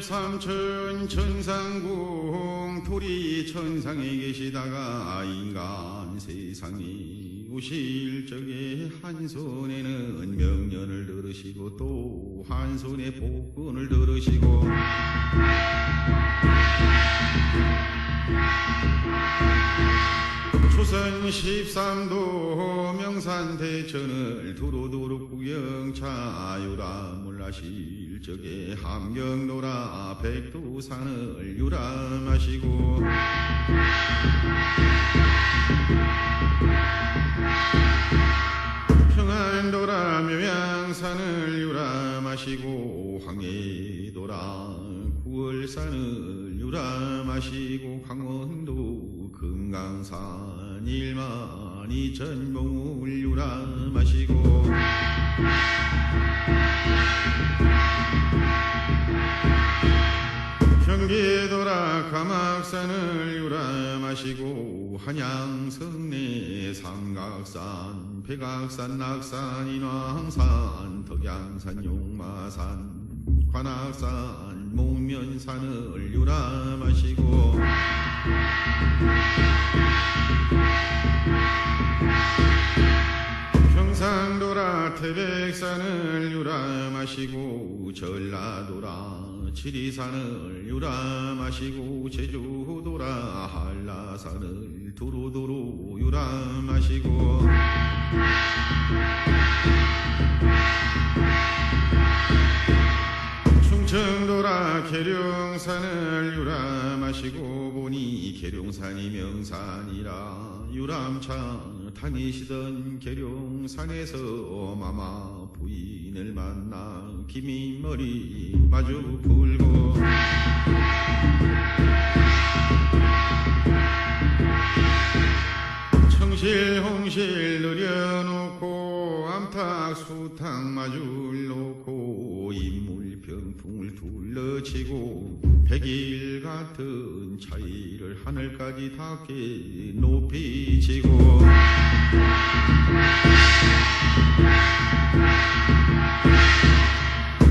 삼십삼천 천상궁 토리 천상에 계시다가 인간 세상에 오실 적에 한 손에는 명년을 들으시고 또 한 손에 복근을 들으시고 조선 13도 명산 대천을 두루두루 구경차 유람을 하실 적에 함경도라 백두산을 유람하시고. 평안도라 묘양산을 유람하시고 황해도라 구월산을 유람하시고 강원도 금강산 일만이 전봉을 유람하시고 경기도라 가막산을 유람하시고 한양성내 삼각산 백악산 낙산 인왕산 덕양산 용마산 관악산 목면산을 유람하시고 경상도라 태백산을 유람하시고 전라도라 지리산을 유람하시고 제주도라 한라산을 두루두루 유람하시고 충청도라 계룡산을 유람하시고 보니 계룡산이 명산이라 유람차 다니시던 계룡산에서 마마 부인을 만나 기민 머리 마주 풀고. 청실 홍실 늘여놓고 암탉 수탉 마줄 놓고 인물 병풍을 둘러치고 백일 같은 차이를 하늘까지 닿게 높이 치고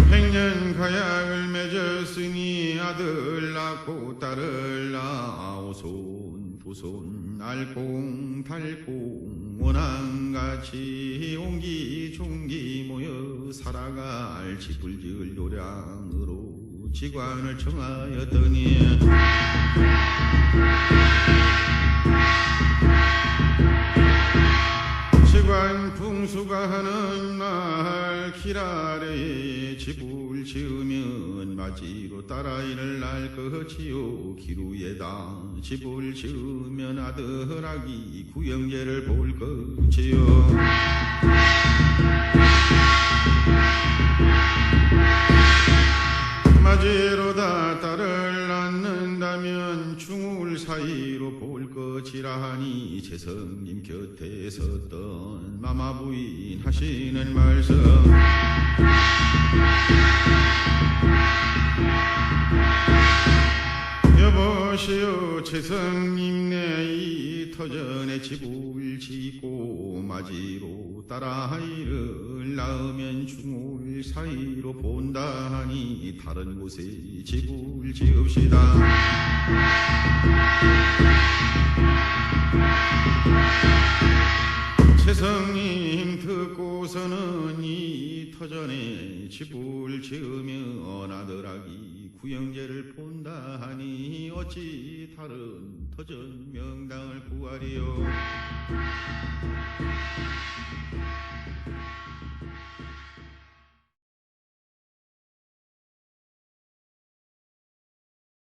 백년 가약을 맺었으니 아들 낳고 딸을 낳아 오손 부손 알콩 달콩 원앙같이 옹기 종기 모여 살아갈 집을 지을 요량으로 지관을 청하였더니 풍수가 하는 말 길아래에 집을 지으면 맞이로 딸아이를 낳을 것이요 기루에다 집을 지으면 아들아기 구영제를 볼 것이요 맞이로 사이로 볼 것이라 하니 재성님 곁에 섰던 마마 부인 하시는 말씀. 여보시오 재성님 내 이 터전에 집을 짓고 맞이로 딸아이를 낳으면 중울 사이로 본다 하니 다른 곳에 집을 지읍시다. 재성님 듣고서는 이 터전에 집을 지으면 아들아기 구영제를 본다 하니 어찌 다른 터전 명당을 구하리요